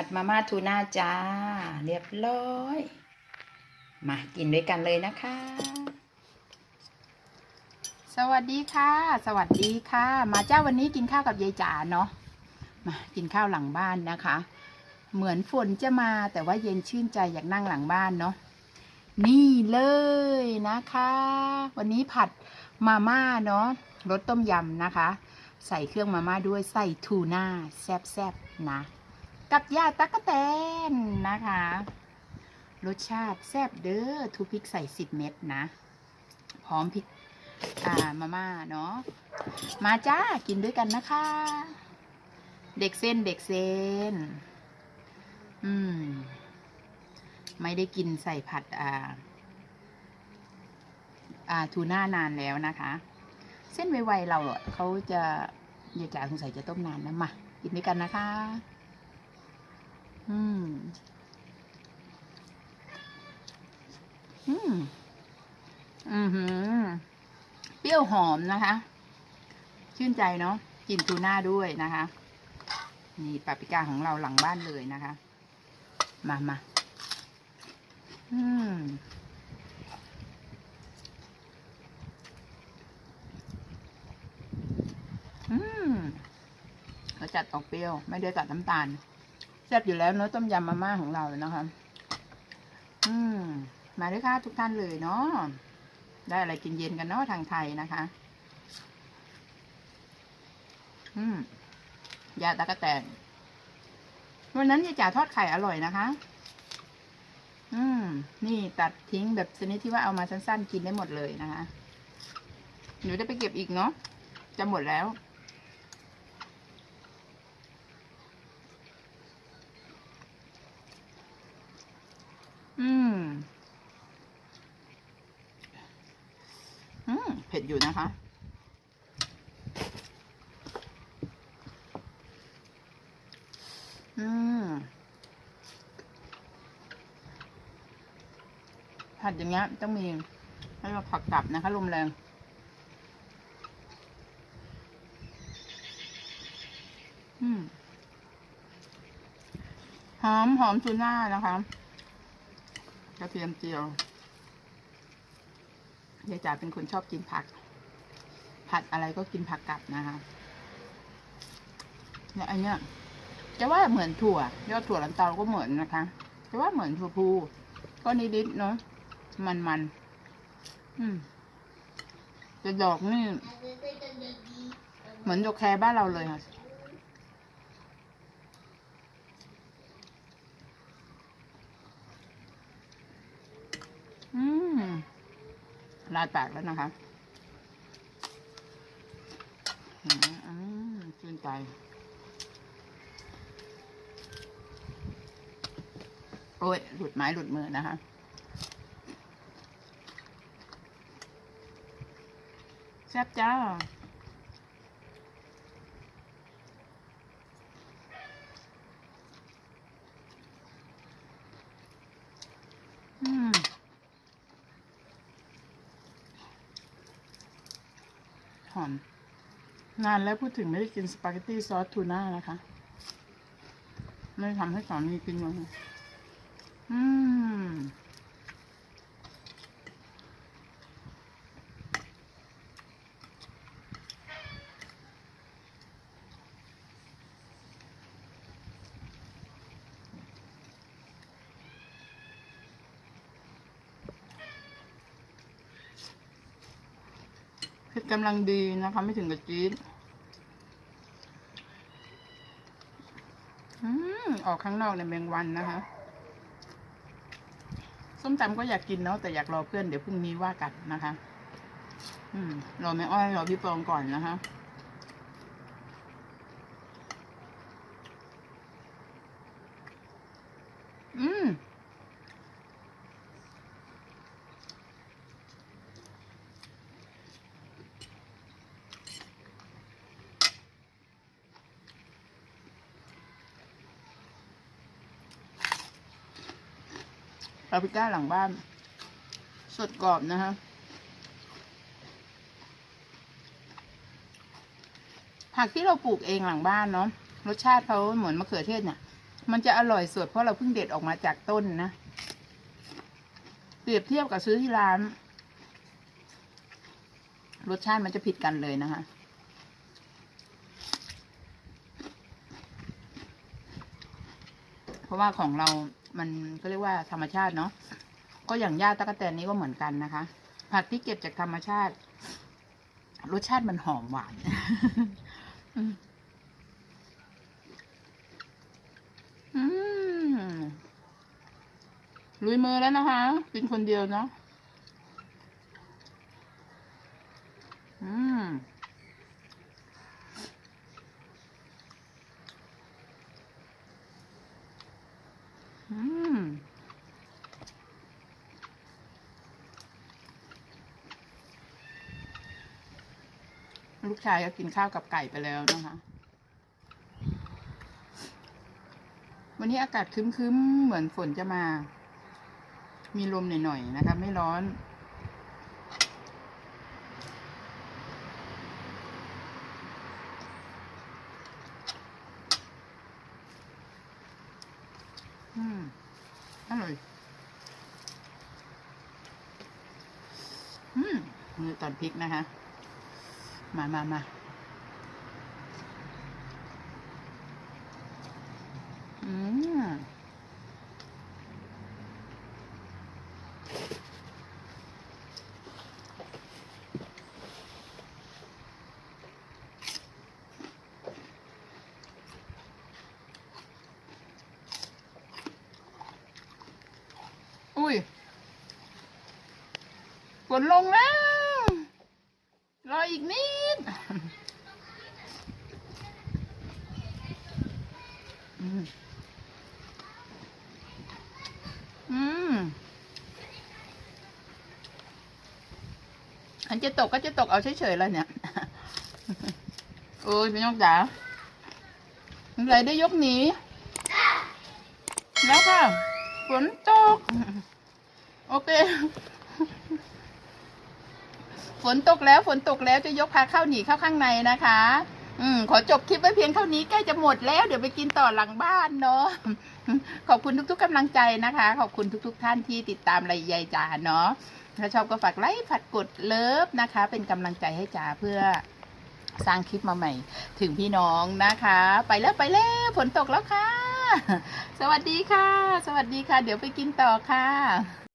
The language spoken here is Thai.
ผัดมาม่าทูน่าจ้า เรียบร้อย มากินด้วยกันเลยนะคะ สวัสดีค่ะ สวัสดีค่ะ มาเจ้าวันนี้กินข้าวกับยายจ๋าเนาะมากินข้าวหลังบ้านนะคะ เหมือนฝนจะมาแต่ว่าเย็นชื่นใจอยากนั่งหลังบ้านเนาะนี่เลยนะคะ วันนี้ผัดมาม่าเนาะรสต้มยำนะคะ ใส่เครื่องมาม่าด้วยใส่ทูน่าแซ่บๆนะ กับยาตักกะแตนนะคะ รสชาติแซ่บเด้อทูพริกใส่สิบเม็ดนะ พร้อมพริกอ่ามาม่าเนาะมาจ้ากินด้วยกันนะคะ เด็กเส้นเด็กเส้น อืม ไม่ได้กินใส่ผัดอ่าอ่าทูน่านานแล้วนะคะ เส้นไวๆเราเขาจะยายจ๋าสงสัยจะต้มนานนะมากินด้วยกันนะคะ อืม อืม อือหือ เปรี้ยวหอมนะคะ ชื่นใจเนาะกลิ่นทูน่าด้วยนะคะ นี่ปาปริก้าของเราหลังบ้านเลยนะคะ มามาอืมอืมเรสจัดออกเปรี้ยว ไม่ได้กัดน้ำตาล แซ่บอยู่แล้วเนื้อะต้มยำมาม่าของเรานะคะ อืม มาด้วยค่ะทุกท่านเลยเนาะได้อะไรกินเย็นกันเนาะทางไทยนะคะ อืมยาตะกะแตนวันนั้นยายจ๋าทอดไข่อร่อยนะคะ อืม นี่ตัดทิ้งแบบชนิดที่ว่าเอามาสั้นๆ กินได้หมดเลยนะคะหนูได้ไปเก็บอีกเนาะจะหมดแล้ว อืม อืม เผ็ดอยู่นะคะ อืมผัดอย่างเงี้ยต้องมีให้เราผักกลับนะคะลมแรงอืมหอมหอมทูน่านะคะ กระเทียมเจียว ยายจ๋าเป็นคนชอบกินผัก ผัดอะไรก็กินผักกลับนะคะเนี่ยอันเนี้ยจะว่าเหมือนถั่ว ยอดถั่วลันเตาก็เหมือนนะคะจะว่าเหมือนถั่วพูก็นิดๆเนาะมันมันๆอืมแต่ดอกนี่ เหมือนดอกแครบ้านเราเลยค่ะ อืม ลายปากแล้วนะคะอืมอืมชื่นใจโอ้ย หลุดไม้หลุดมือนะคะแซ่บจ้า อืม ห อม นานแล้วพูดถึงไม่ได้กินสปาเกตตี้ซอสทูน่านะคะไม่ทำให้สามีกินวันอืม ผ็ดกำลังดีนะคะไม่ถึงกับจี๊ดอออกข้างนอกในเมงวันนะคะ ส้มตำก็อยากกินเนาะแต่อยากรอเพื่อนเดี๋ยวพรุ่งนี้ว่ากันนะคะ อืมรอแม่อ้อยรอพี่ปองก่อนนะคะ อืม ปาปริก้าหลังบ้าน สดกรอบนะคะผักที่เราปลูกเองหลังบ้านเนาะรสชาติเขาเหมือนมะเขือเทศเนี่ยมันจะอร่อยสดเพราะเราเพิ่งเด็ดออกมาจากต้นนะเปรียบเทียบกับซื้อที่ร้าน รสชาติมันจะผิดกันเลยนะคะเพราะว่าของเรามันก็เรียกว่าธรรมชาติเนาะก็อย่างหญ้าตะกแตนนี้ก็เหมือนกันนะคะ ผักที่เก็บจากธรรมชาติ รสชาติมันหอมหวานอืมลุยมือแล้วนะคะ เป็นคนเดียวเนาะ อืม อืม ลู กชายก็กินข้าวกับไก่ไปแล้วนะคะ วันนี้อากาศคึ้มๆ เหมือนฝนจะมา มีลมหน่อยๆนะคะ ไม่ร้อนอืมอร่อย อืมมือตอนพริกนะคะ มามามาอืมอุ้ยฝนลงแล้ว รออีกนิดอืมอืมอันจะตกก็จะตกเอาเฉยๆแล้วเนี่ยโอ้ยพี่น้องจ๋าอะไรได้ยกหนีแล้วค่ะฝนตก โอเค ฝนตกแล้วฝนตกแล้วจะยกพาเข้าหนีเข้าข้างในนะคะ อืมขอจบคลิปไว้เพียงเท่านี้ใกล้จะหมดแล้วเดี๋ยวไปกินต่อหลังบ้านเนาะขอบคุณทุกๆกำลังใจนะคะ ขอบคุณทุก ๆ ท่านที่ติดตามรายยายจ๋าเนาะถ้าชอบก็ฝากไลค์ฝากกดเลิฟนะคะ เป็นกำลังใจให้จ๋าเพื่อสร้างคลิปมาใหม่ ถึงพี่น้องนะคะ ไปแล้วไปแล้วฝนตกแล้วค่ะ สวัสดีค่ะ สวัสดีค่ะ เดี๋ยวไปกินต่อค่ะ